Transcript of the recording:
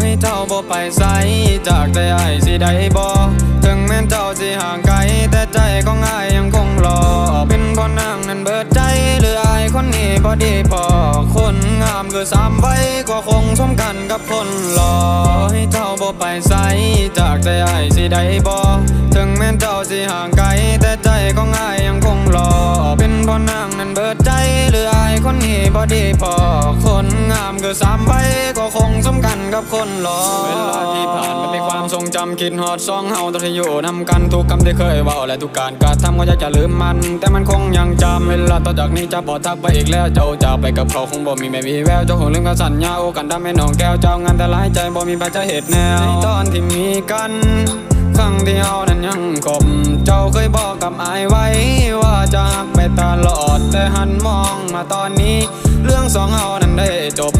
ให้เจ้าบ่ไปใสจากใจไอ้สิได้บ่ถึงแม้นเจ้าสิห่างไกล แต่ใจของอ้ายยังคงรอ เป็นเพราะนางนั้นเบิดใจหรือไอ้คนนี้บ่ดีพอคนงามคือสามไว้ก็คงสมกันกับคนหล่อให้เจ้าบ่ไปใสจากใจไอ้สิได้บ่ถึงแม้นเจ้าสิห่างไกล แต่ใจของอ้ายยังคงรอ เป็นเพราะนางนั้นเบิดใจหรือไอายคนนี้บ่ดีพอ สามใบก็คงสมกันกับคนหลอเวลาที่ผ่านมันเป็นความทรงจำคิดฮอดสองเฮาตอนที่อยู่นำกันทุกคำที่เคยว้าและทุกการกระทำก็อยากจะลืมมัน แต่มันคงยังจำเวลาต่อจากนี้จะบ่ทักไปอีกแล้วเจ้าจะไปกับเขาคงบ่มีแม่มีแววเจ้าคงลืมกับสัญญาโอกันดำแม่น้องแก้วเจ้างานแต่หลายใจบ่มีใครจะเหตุแนวในตอนที่มีกันครั้งที่เฮานั้นยังคบเจ้าเคยบอกกับอายไว้ว่าจะหักไปตลอดแต่หันมองมาตอนนี้ เรื่องสองเฮานั้นได้จบ